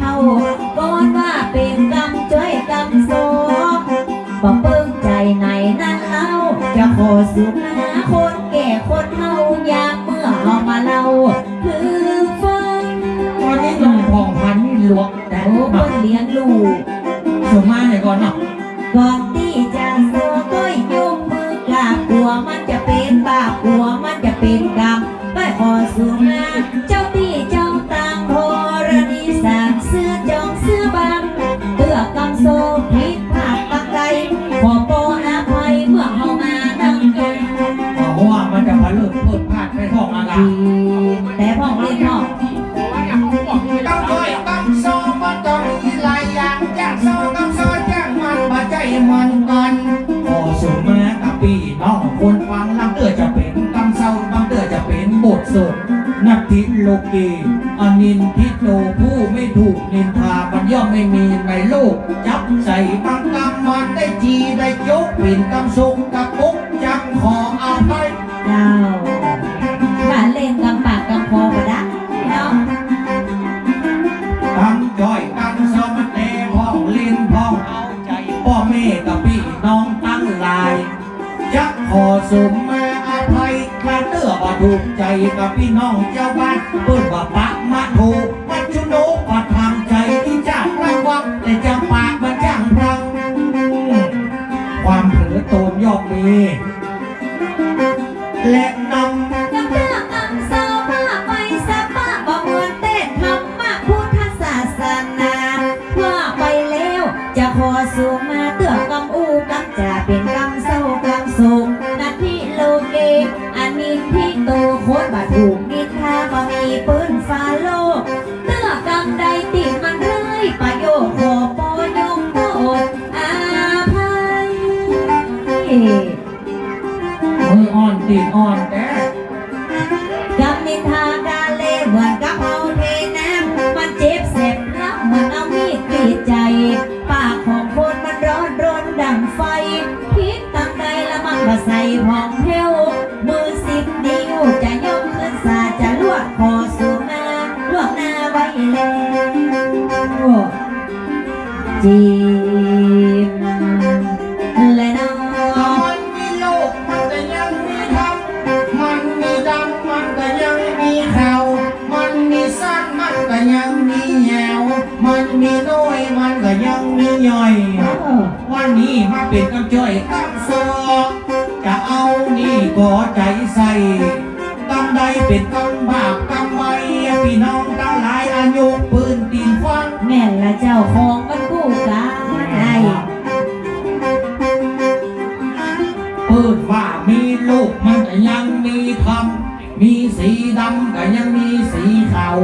เฮาก่อนว่าเป็นกรรมช่วยกรรมโซบ่เบิ่งใจไหนนั้นเล่าจะขอสุขหาคนแก่คนเฮายามเมื่อเอามาเล่าคือฟังตอนนี้หนุ่มผ่องพันนี่ลวกแต่โอ้เพิ่นเลี้ยงลูกสมมาเนี่ยก่อนเนาะก่อน แต่พ่องเล่นนอกต้องช่วยต้องโซมันต้องมีหลายอย่างจ้างโซต้องโซจ้างมันมาใจมันกันพอสมมากับพี่น้องคนฟังลังเตือจะเป็นกำเศร้าบางเตือจะเป็นบทสดนักทิโลกีอนินทิโตผู้ไม่ถูกนินทามันย่อมไม่มีในโลก จับใส่บังกำมันได้จีได้ยกเป็นกำสุงกับปุ๊ก พี่น้องเจ้า ดีใจ ปากของคนมันร้อนรนดังไฟคิดตั้งใจละมันมาใส่ห้องเทวมือสิบนิ้วจะยกขึ้นสาจะลวดคอสู่มาลวกหน้าไว้แล้วจีำก็ยังมีสีขาว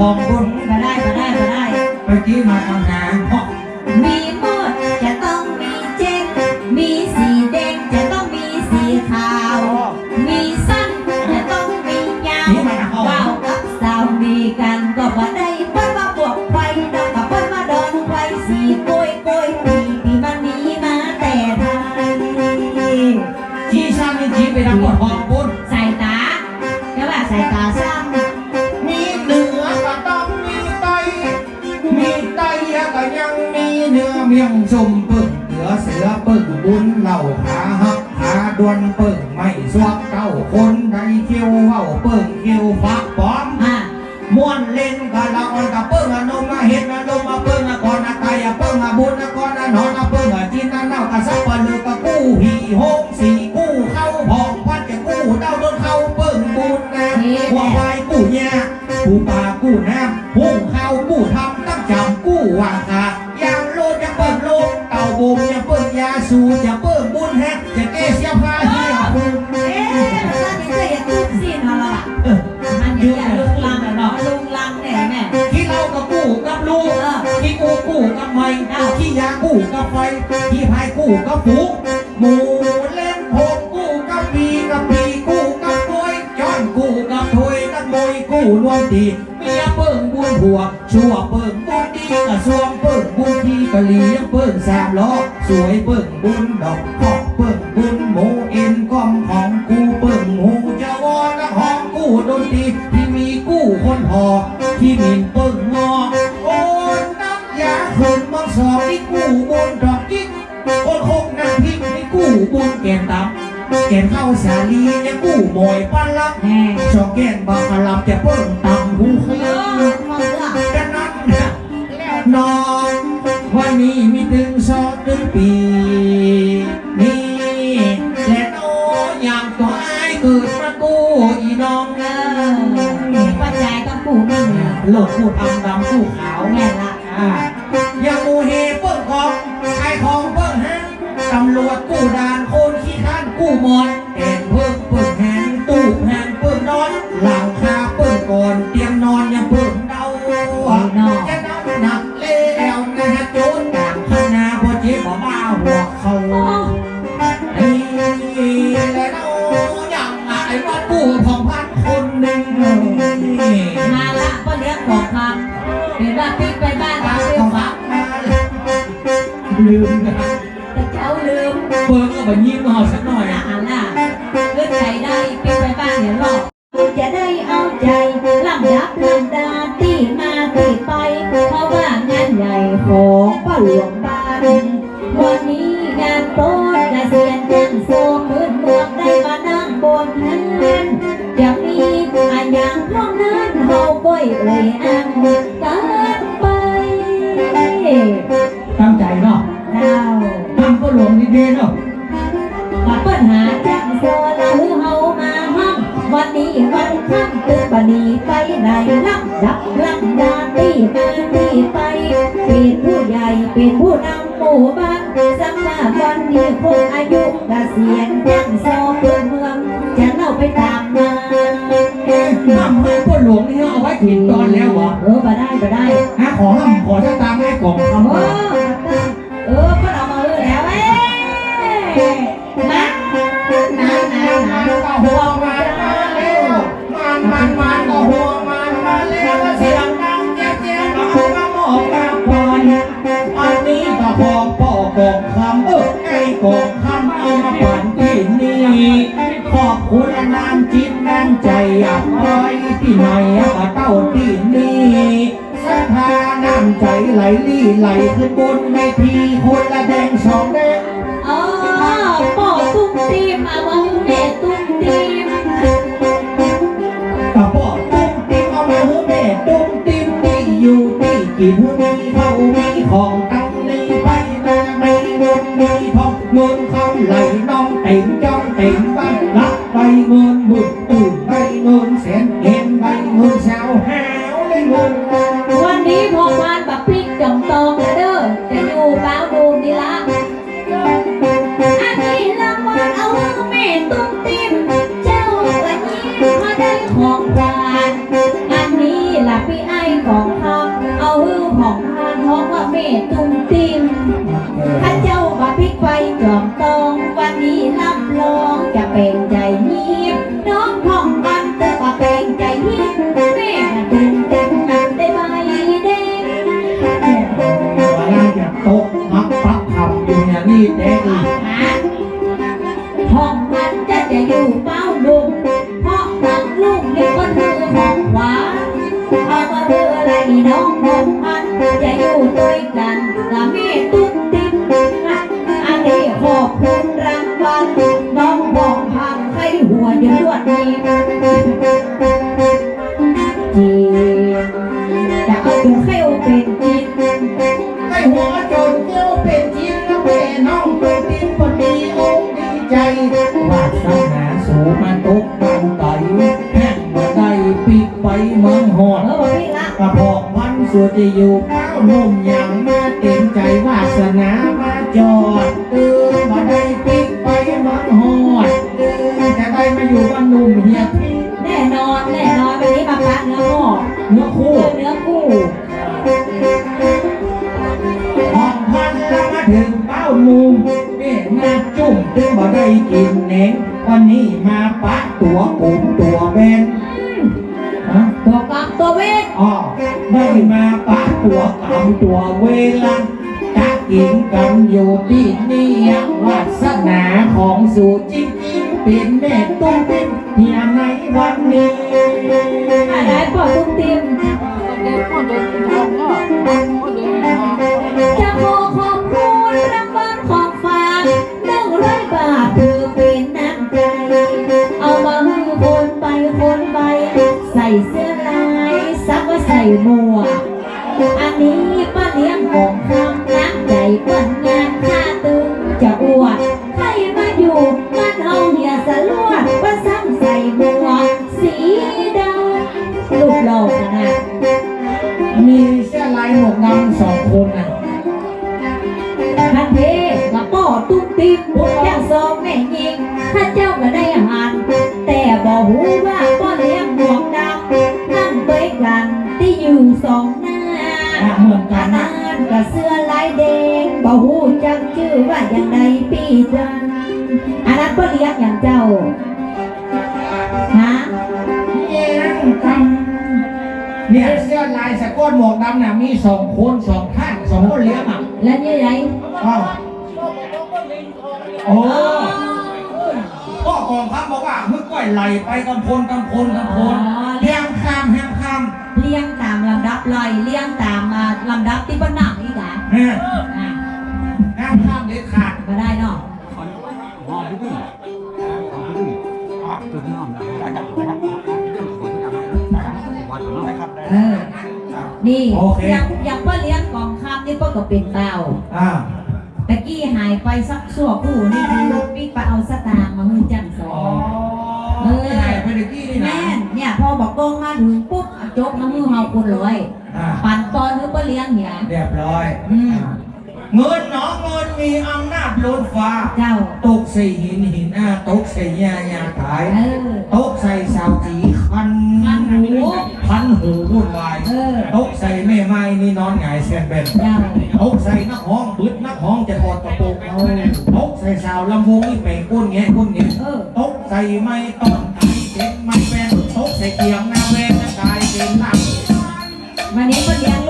ของคุณก็ได้ก็ได้ก็ได้เมื่อกี้มาทำงาน เมียงชมเปึ่งเหลือเสือเปึ่งบุญเหล่าขาหักขาดวนปึ่งไม่สวกเก้าคนใดเขียวเว้าเปึ่งเขียวฟักปอมอะม้วนเล่นกะละออนกะเปิ้งอะนมมาเห็ดอะนมมาเปิ้งอะก่อนอะไก่อะเปิ้งอะบุญอะก่อนอะนอนอะเปิ้งอะจินอะเน่ากะซับปะลือกะกู้หีโฮงสีกู้เข้าพองพัดจะกู้เต้าโดนเข้าเปิ้งบุญนะหัวควายกู้แย่ผู้ป่ากู้น้ำ กู้กับไม่ที่ยากู้กับไฟที่พายกู้กับฝูงหมูเล่นโหกกู้กับปีกับปีกู้กับโวยจอนกู้กับถวยกับมวยกู้รวมดีเมียเปิ้งบุญผัวชั่วเปิ้งบุญดีกระซวงเปิ้งบุญทีกะเหลียงเปิ้งสามล้อสวยเปิ้งบุญดอกขอกเปิ้งบุญหมูเอ็นก้อมของกูเปิ้งหูจะวอนและห้องกู้ดนตรีที่มีกู้คนพอที่มินเปิ้งงอ สอบที่กู้บุญดอกกิ๊กคนคงน้ำพริกนี่กู้บุญแกนตำแกนข้าวสาลีเนี่ยกู้หมอยปั้นลักแม่ชอบแกนบางกะลับจะเปิ้งตำหูเคเอลื่ออมาเลือกกันนั้นนะนอนวันนี้มีถึงสองถึงปีนี่และโนอย่างตัวไอ้ายเกิดมากู้อีน้องเออมีปัจจัยต้องปู่มั่งเนี่ยโลกผู้ทำดำ ลืมแต่เจ้าลืมเปิดก็มายิ้มหอสักหน่อยอาอะหารล่ะเลือกใจได้ปิ๊กไปบ้านเดี๋ยวรอจะได้เอาใจลำดับลำดาที่มาที่ไป ไหนลับดับลับดาตีมาตีไปเป็นผู้ใหญ่เป็นผู้นำหมู่บ้านสำนักวันนี้คงอายุเกษียณจังโซเมืองเมืองจะเล่าไปตามมาเอ๊ะน้ำให้พ่อหลวงนี่เอาไว้ถิ่นตอนแล้วเหรอเออมาได้มาได้ฮะขอห้ำขอชะตามให้กล่องเออ นี่ขอบคุณน้ำจิตน้ำใจอับไว้ที่ไหนก็เต้าที่นี่ศรัทธาน้ำใจไหลลี่ไหลขึ้นบนในทีคนละแดงสองแดงอ๋อปอตุ้มตีมเอามาให้แม่ตุ้มตีมกระบอตุ้มติมเอามาให้แม่ตุ้มติมที่อยู่ที่กินมีเขามีของตั้งนี้ไปนาไม่เงินมีทองเงินเขาไหล ก น้องตัวติ้นพอดีอกดีใจวาสนาสูงมาตกบันไดแห้งมาได้ปีกไปเมืองหอเอดอบอกพี่ละกระเพาะพันส่วนที่อยู่เป้าหนุ่มอย่า นี่ยังวาสนาของสูจริงจริงๆเป็นแม่ตุ้มเป็นเฮียในวันนี้อะไรปอตุ้มติมจะขอขอบคุณรางวัลของฝากหนึ่งร้อยบาทคือเป็นน้ำใจเอามาให้คนไปคนไป ใส่เสื้อลายซักว่าใส่หมวก อว่าอย่างใดปีจันอันนั้นก็เลี้ยงอย่างเจ้าฮะเยี่ยมคำเนี่ยเสื้อลายสะก้นหมวกดำน่ะมีสองคนสองท่านสองคนเลี้ยงอะแล้วนี่ไรอ้าวโอ้พ่อกองทัพบอกว่ามึงก้อยไหลไปกำพลกำพลกำพล นี่ยังยังป้าเลี้ยงกองคำนี่ป้าก็เป็นเต้าอ่าตะกี้หายไปสักชั่วคู่นี่คือปิ๊กไปเอาสตางค์มาให้จังสออ๋องเออไหนไปเด็กกี้นี่นะแม่นเนี่ยพอบอกกงมาถึงปุ๊บเอาจกมามือเฮาคนเลยอ่าปั่นตอนนึกว่าเลี้ยงเนี่ย เรียบร้อยอืมเงินเนาะเงินมีอำนาจ ล้นฟ้า เจ้า ตกใส่หินหินอะตกใส่ยายาขายเออ ตกใส่สาวจีคันคันหู คันหูวุ่นวายเออ ตกใส่แม่ไม้นี่นอนหงายเสียนเป็นเจ้า ตกใส่นักห้องบึดนักห้องจะถอดกระโปรงเอาตกใส่สาวลำวงนี่เป่งก้นแงะก้นแงะ เออ ตกใส่ไม้ต้นกายเป็นไม้แวนตกใส่เกียงหน้าแวนจะกลายเป็นหลัก วันนี้ก็เลี้ยงลู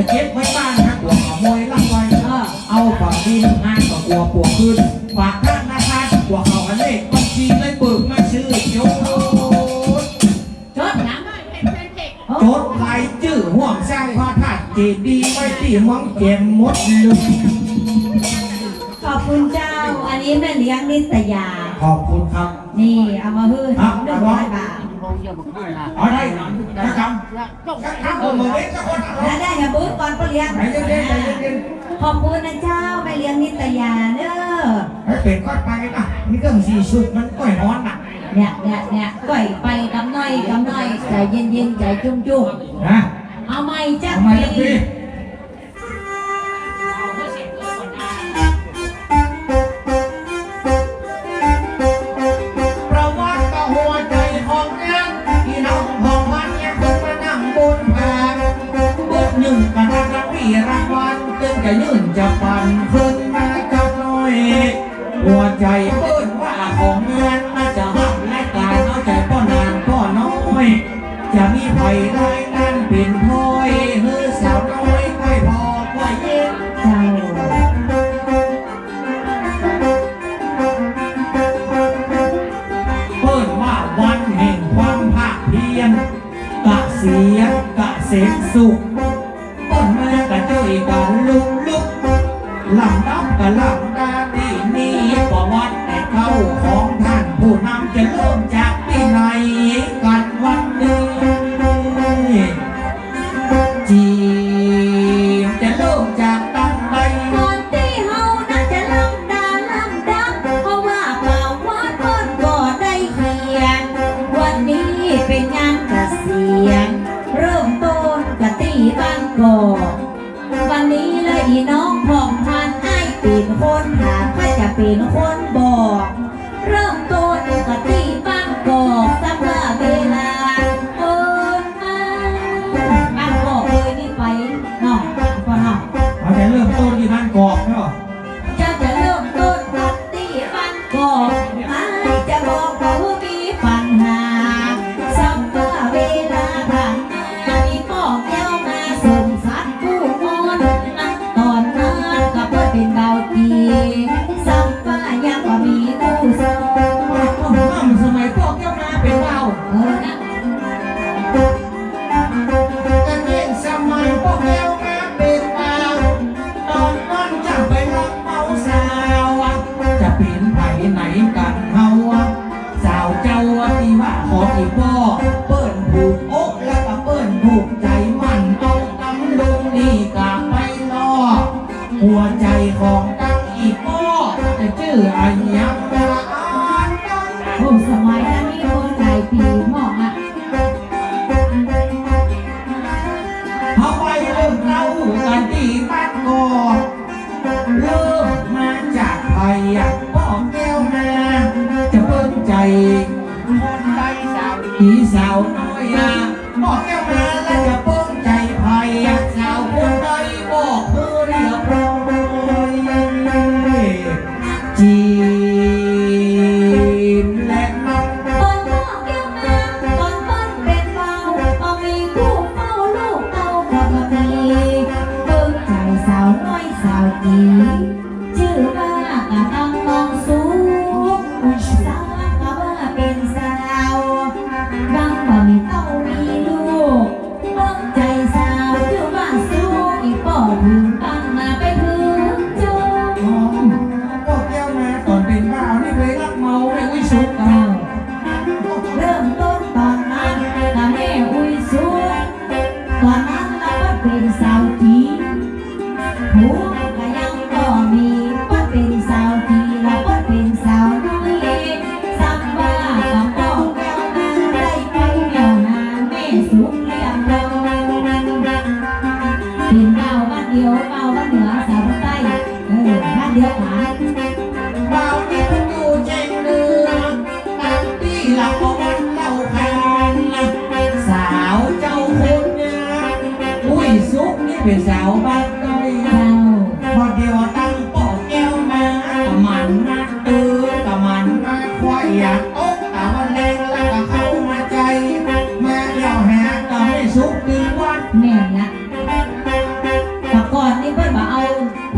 จะเก็บไว้บ้านนะกลัวขโมยลักไว้เออเอาฝั่งดินงานก็กลัวปวกขึ้นฝากธนาคารกลัวเขาอันเลขบัญชีเลยเบิกมาชื่อยกจดนะจดรายชื่อห่วงสร้างพระธาตุเจดีย์ไว้ที่เมืองเจมมดลุงขอบคุณเจ้า อันนี้แม่เลี้ยงนิตยา ขอบคุณครับ นี่เอามาฮื้อครับหนึ่งร้อยบาท เอาได้นะครับครับผมเล็กสักคนแล้วได้อย่าบื้อก่อนก็เลี้ยงไหนเย็นๆใจเย็นขอบคุณนะเจ้าแม่เลี้ยงนิตยาเด้อๆให้เป็นก้อนไปนะนี่เครื่องสีสุกมันก้อยนอนน่ะเนี่ยเนี่ยเนี่ยก่อยไปกำน้อยกำน้อยใจเย็นเย็นๆใจจุ่มจุ่มนะๆเอาไม่จักทำไมล่ะปีพี่ป จะยืนจะปันขึ้นมาจับหน่อยหัวใจเปิ้นว่าของเงินมาจะหักและกลายเอาใจป้อนานก็น้อย จะมีไผได้นั่นเป็นพ้อย พี่น้องพ้องท่านไอ้เป็นคนหาข้าจะเป็นคนบอก เริ่มต้นปกติ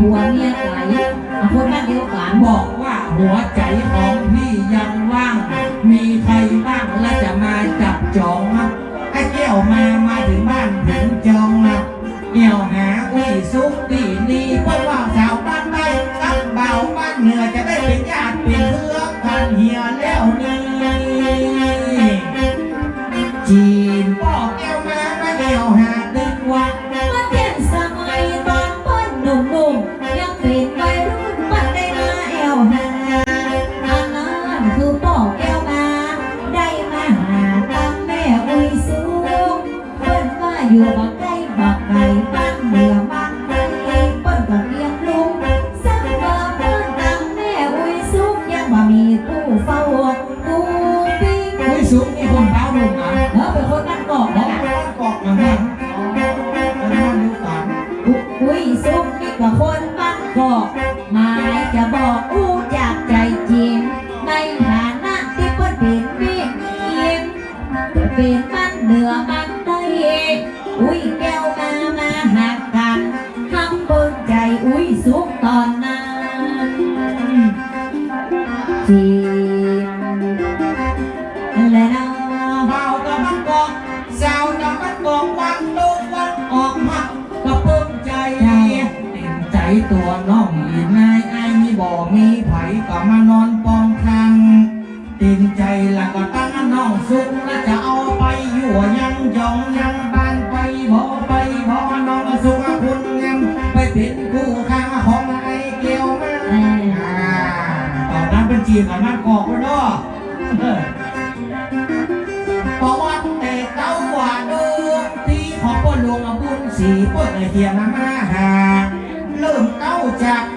ผัวเมียไหนคนด้านเดียวกันบอกว่าหัวใจของพี่ยัง ตัวน้องอีนายไอ้มีบ่มีไผก็มานอนปองคางตินใจแล้วก็ตั้งน้องสุกและจะเอาไปอยู่ยังยองยังบ้านไปบ่ไปบ่น้องสุขคุณงามไปเป็นคู่ข้าของไอ้เกียวมาต่อนนั้นเป็นจีบกับนั่งกอกไว้ด้วยปอะวัติแต่เต้าว่าดูที่ขอพ่อหลวงบุญสีพ่อเฮียนมาหา 자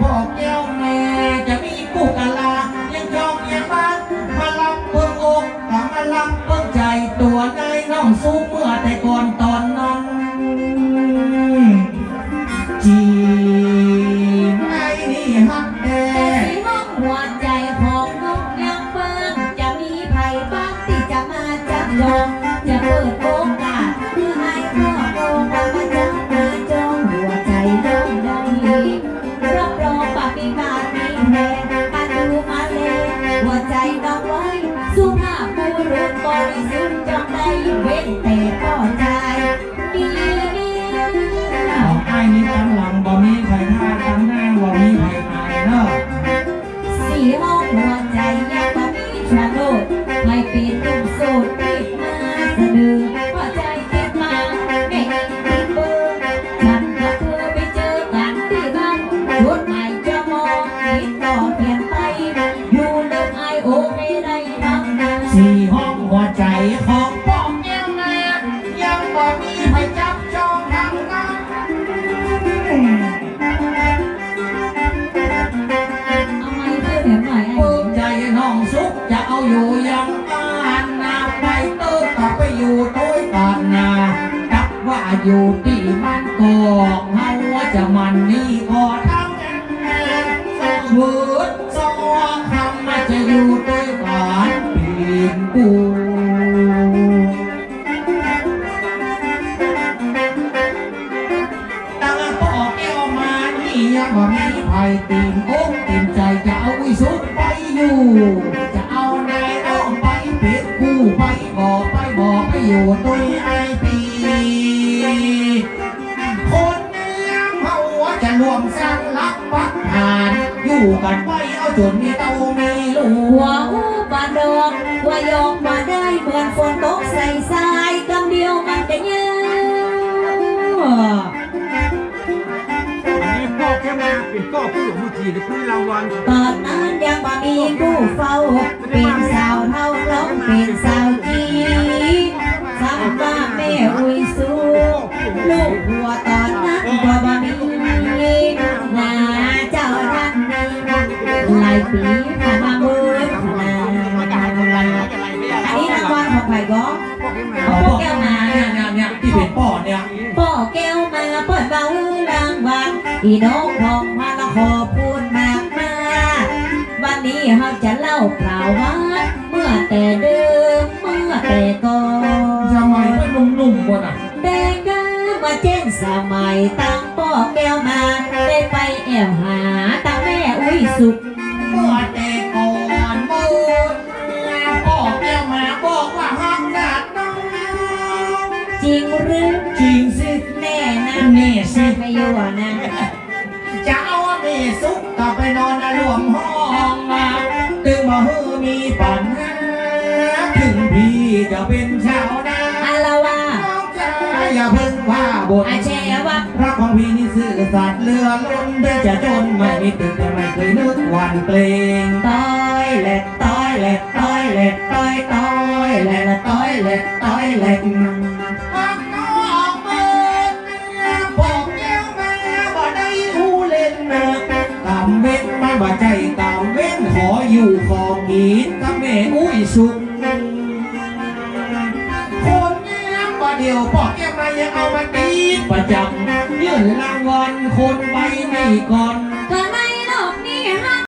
ตีนอกตีนใจจะเอาวิสุทธ์ไปอยู่จะเอานายน้องไปเป็ดคู่ไปบอกไปบอกไปอยู่ตัวไอปีค นี้พ่อแค่มาเป็นก็ผู้หลงมือทีหรือผู้รางวัลตอนนั้นยังบ่มีผู้เฝ้า เป็นสาวเท่าล้องเป็นสาวจีสาวว่าแม่อุยสูลูกหัวตอนนั้นก็บ่มีนาเจ้าทันหลายปี วัลอีน้องทองมาละขอพูดมากมาวันนี้เขาจะเล่าเปล่าว่าเมื่อแต่เดิมเมื่อแต่ก่อนสมัยเป็นหนุ่มๆบ่น่ะแดงก้ามาเจ้นสมัยตั้งพ่อแก้วมาได้ไปแอวหา รวมห้องมาตึงมาฮือมีปัญหาถึงพี่จะเป็นชาวนาอาละวาน้องชายอย่าเพิ่งว่าบนอาแชว่ารักของพี่นี่ซื่อสัตย์เรือล้นเพื่อจะจนไม่มีตึกแต่ไม่เคยนึกหวันเกรงต้อยแหลกต้อยแหลกต้อยแหลกต้อยต้อยแหลกละต้อยแหลกต้อยแหลก อยู่ขอกินกับแม่อุ้ยสุขคนเนี้ยประเดี๋ยวปอกแก้มมายังเอามาตีประจำยื่นรางวัลคนไว้นี่ก่อน